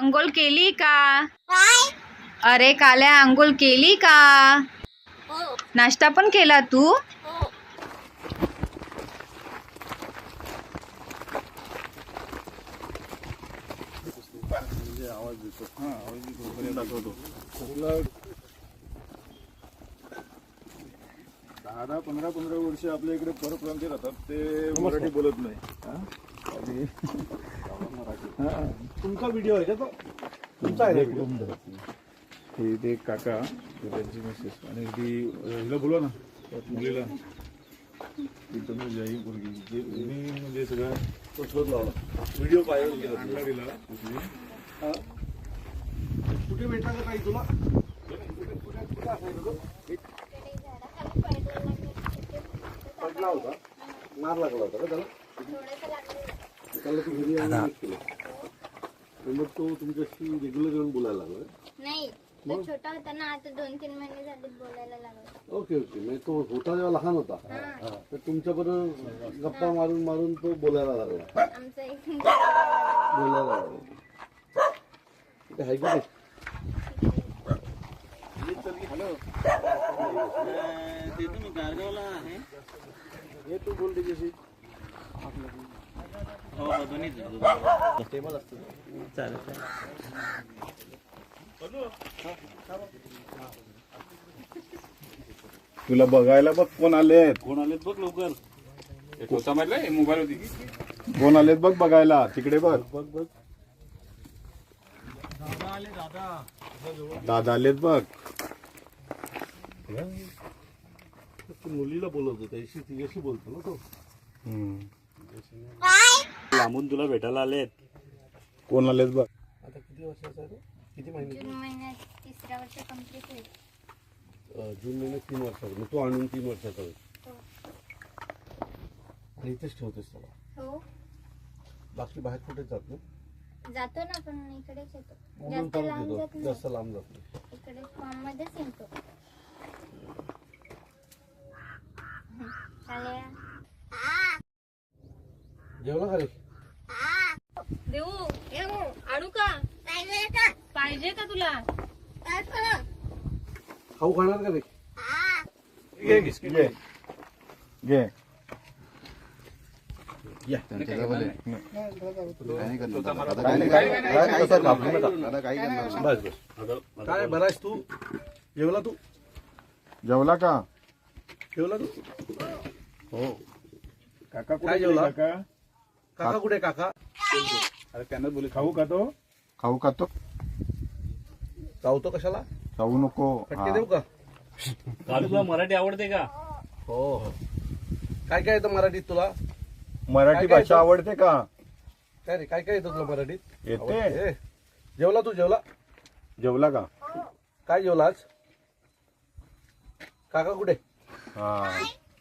अंघोळ केली का? अरे काल्या अंघोळ केली का? नाश्ता पण केला तू? दहा दहा पंधरा पंधरा वर्ष आपल्या इकडे परप्रांती राहतात ते मराठी बोलत नाही. हा? तुमचा व्हिडिओ आहे का तो? तुमचा आहे. हे ते काका त्यांची मिसेस आणि ती हिला बोलवा ना. त्या मुलीला. ती तनुज आहे ही मुलगी. जे मी म्हणजे सगळं तो शोध लावला व्हिडिओ पाहिजे आणला दिला कुठे भेटला का काही तुला? कुठे कुठे कुठे असायचं तो? पडला होता. मार लागला होता का त्याला? त्याला तू घरी आणून नीट केलं. तर मग तो तुमच्याशी रेग्युलर येऊन बोलायला लागला? नाही तो छोटा होता ना आता दोन तीन महिने झाले बोलायला लागला. Okay okay. म्हणजे तो होता जेव्हा लहान होता. हा. तर तुमच्या बरोबर गप्पा मारून मारून तो बोलायला लागला. आमचं एक बोलायला लागला. ते आहे की नाही? हे तू बोल त्याच्याशी तुला बघायला बघ कोण आलेत. कोण आलेत बघ लवकर. मोबाईल होती. कोण आलेत बघ बघायला तिकडे बघ. बघ बघ. दादा आलेत बघ. तू मुलीला बोलवतो त्याशी तिच्याशी बोलतो ना तो. हम्म. लांबून तुला भेटायला आलेत कोण आलेत बघ. आता किती वर्षाचा आहे तो? किती महिने? जून महिन्यात तिसऱ्या वर्ष कंप्लीट होईल. अं, जून महिन्यात तीन वर्षाचा. मग तो आणून तीन वर्षाचा होईल. हो. आणि इथेच ठेवतेस त्याला? हो. बाकी बाहेर कुठे जात नाही? जातो ना पण इकडेच येतो. म्हणून जास्त परत लांब जात येतो जास्त लांब जात नाही. नाही इकडे फॉर्म मध्येच येतो आल्या जेवला का रे देऊ आणू का पाहिजे का तुला? खाऊ खाणार का रे घे. घे घे बस काय बरायस तू? जेवला तू? जेवला का? जेवला तू? हो. काका काय जेवला? काका? काका कुठे काका? अरे त्यांना बोले खाऊ का तो? खाऊ का तो? चावतो कशाला? खाऊ नको. फटके देऊ का? कालू तुला मराठी आवडते का? हो हो. काय काय येतं मराठीत तुला? मराठी काय भाषा येतं? आवडते का? काय रे काय काय येतं तुला मराठीत? येते. आवडते? जेवला तू जेवला? जेवला का? काय जेवला आज? काका कुठे? हा.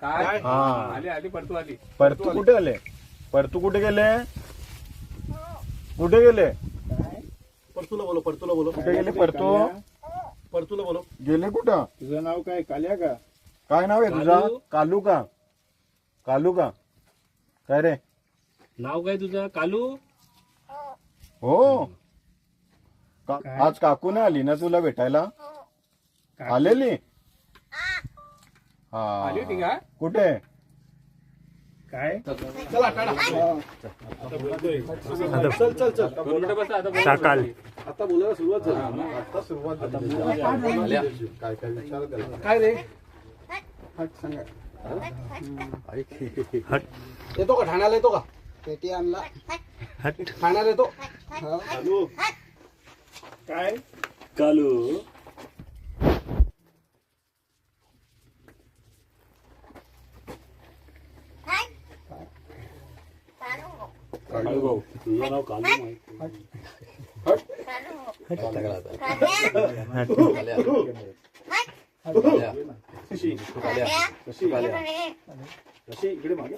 काय? हा. आली आली परतू आली. परतू कुठे आले? परतू कुठे गेले? कुठे गेले? परतूला बोलो परतूला बोलो. कुठे गेले? परतू? परतूला बोलो. गेले कुठं? तुझं नाव काय? काल्या का? काय नाव आहे तुझं? कालू. का? कालू का? काय रे? नाव काय तुझं? कालू? हो. का- आज काकू नाही आली ना तुला भेटायला? आलेली? हा. कुठे? काय? चल चल चल साकाल आता बोलायला सुरुवात झाली. आता सुरुवात झाली. काय काय विचार त्याला. काय रे? येतो का? ठाण्याला येतो का? पेटी आणला. ठाण्याला येतो? काय कालू. कालू भाऊ तुझं नाव कालू माहिती कशी इकडे मागे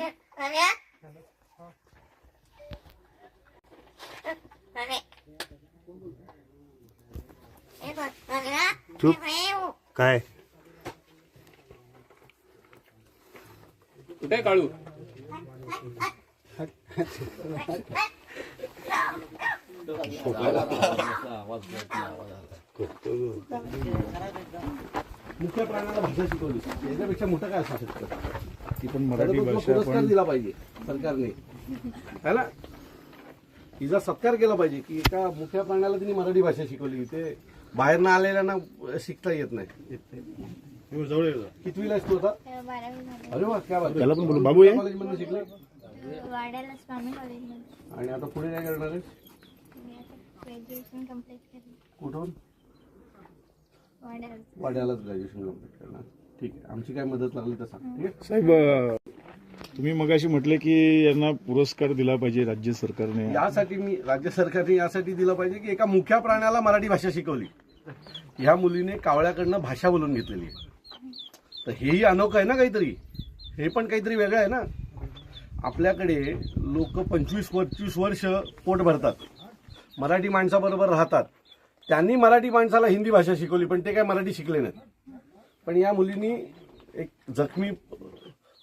काय कुठे काळू मुख्य प्राण्याला भाषा शिकवली. याच्यापेक्षा मोठं काय असू शकतं? ती पण मराठी भाषा पुरस्कार दिला पाहिजे सरकारने. है ना? तिचा सत्कार केला पाहिजे की एका मुख्य प्राण्याला तिने मराठी भाषा शिकवली. ते बाहेर ना आलेल्यांना शिकता येत नाही. कितवीला आहेस तू आता? तेव्हा बारावी झाली. अरे वा काय बाबू ये. कॉलेजमध्ये शिकले? वाड्याला स्वामी कॉलेजमध्ये आणि आता पुढे काय करणार आहेस? मी आता ग्रॅज्युएशन कंप्लीट केलं कुठून? वाड्याला वाड्यालाच ग्रॅज्युएशन कंप्लीट करणार. ठीक आहे. आमची काय मदत लागली तर सांग. ठीक आहे? साहेब अं, तुम्ही मगाशी म्हटले की यांना पुरस्कार दिला पाहिजे राज्य सरकारने. यासाठी मी राज्य सरकारने यासाठी दिलं पाहिजे की एका मुख्या प्राण्याला मराठी भाषा शिकवली. ह्या मुलीने कावळ्याकडनं भाषा बोलून घेतलेली आहे. तर हेही अनोखं आहे ना काहीतरी? हे पण काहीतरी वेगळं आहे ना? आपल्याकडे लोक पंचवीस पंचवीस वर्ष पोट भरतात. मराठी माणसाबरोबर राहतात. त्यांनी मराठी माणसाला हिंदी भाषा शिकवली पण ते काय मराठी शिकले नाहीत. पण या मुलींनी एक जखमी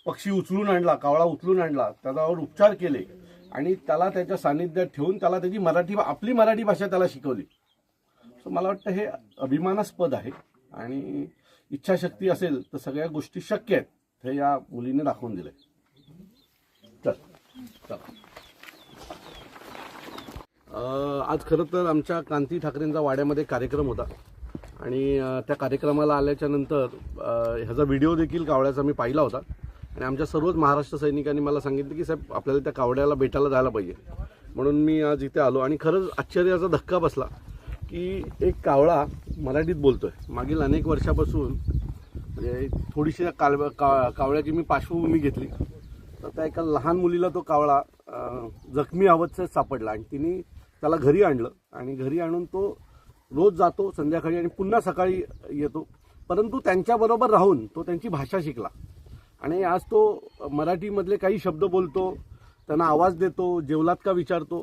पक्षी उचलून आणला कावळा उचलून आणला त्याच्यावर उपचार केले आणि त्याला त्याच्या सानिध्यात ठेवून त्याला त्याची मराठी आपली मराठी भाषा त्याला शिकवली. सो मला वाटतं हे अभिमानास्पद आहे आणि इच्छाशक्ती असेल तर सगळ्या गोष्टी शक्य आहेत हे या मुलीने दाखवून दिलंय. चल चल. आज खरं तर आमच्या कांती ठाकरेंचा वाड्यामध्ये कार्यक्रम होता. आणि त्या कार्यक्रमाला आल्याच्यानंतर ह्याचा व्हिडिओ देखील कावड्याचा मी पाहिला होता. आणि आमच्या सर्वच महाराष्ट्र सैनिकांनी मला सांगितलं की साहेब आपल्याला त्या कावड्याला भेटायला जायला पाहिजे. म्हणून मी आज इथे आलो आणि खरंच आश्चर्याचा धक्का बसला की एक कावळा मराठीत बोलतोय. मागील अनेक वर्षापासून म्हणजे थोडीशी काल का कावळ्याची मी पार्श्वभूमी घेतली. तर त्या एका लहान मुलीला तो कावळा जखमी अवस्थेत सापडला आणि तिने त्याला घरी आणलं आणि घरी आणून तो रोज जातो संध्याकाळी आणि पुन्हा सकाळी येतो. परंतु त्यांच्याबरोबर राहून तो त्यांची भाषा शिकला. आणि आज तो मराठीमधले काही शब्द बोलतो त्यांना आवाज देतो जेवलात का विचारतो.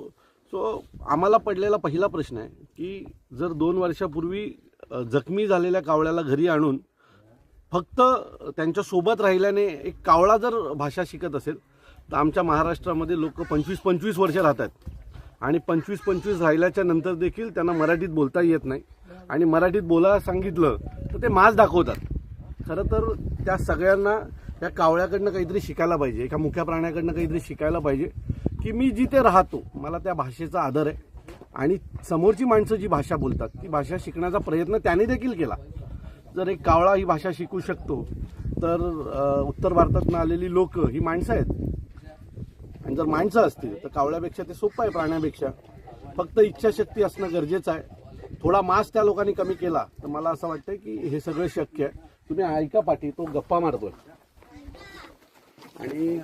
सो आम्हाला पडलेला पहिला प्रश्न आहे की जर दोन वर्षापूर्वी जखमी झालेल्या कावळ्याला घरी आणून फक्त त्यांच्यासोबत राहिल्याने एक कावळा जर भाषा शिकत असेल तर आमच्या महाराष्ट्रामध्ये लोक पंचवीस पंचवीस वर्ष राहतात आणि पंचवीस पंचवीस राहिल्याच्या नंतर देखील त्यांना मराठीत बोलता येत नाही. आणि मराठीत बोलायला सांगितलं तर ते माज दाखवतात. खरं तर त्या सगळ्यांना त्या कावळ्याकडनं काहीतरी शिकायला पाहिजे एका मुख्या प्राण्याकडनं काहीतरी शिकायला पाहिजे की मी जिथे राहतो मला त्या भाषेचा आदर आहे. आणि समोरची माणसं जी भाषा बोलतात ती भाषा शिकण्याचा प्रयत्न त्याने देखील केला. जर एक कावळा ही भाषा शिकू शकतो तर उत्तर भारतातून आलेली लोक ही माणसं आहेत. आणि जर माणसं असतील तर कावळ्यापेक्षा ते सोपं आहे प्राण्यापेक्षा. फक्त इच्छाशक्ती असणं गरजेचं आहे. थोडा मास त्या लोकांनी कमी केला तर मला असं वाटतं की हे सगळं शक्य आहे. तुम्ही ऐका पाठी तो गप्पा मारतोय. आणि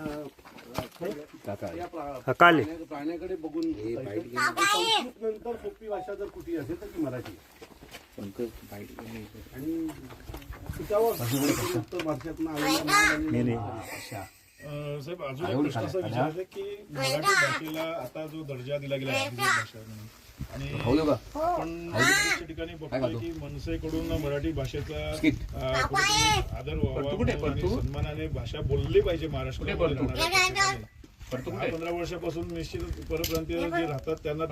प्राण्याकडे बघून संस्कृत नंतर सोपी भाषा जर कुठली असेल तर ती मराठी आणि उत्तर भारतातून साहेब अजून एक प्रश्न असा विचारायचा की मराठी भाषेला आता जो दर्जा दिला गेला आहे भाषा म्हणून आणि आपण ठिकाणी बघतोय की मनसेकडून मराठी भाषेचा आदर व्हावा सन्मानाने भाषा बोलली पाहिजे. दहा पंधरा वर्षापासून निश्चित परप्रांतीय जे राहतात त्यांना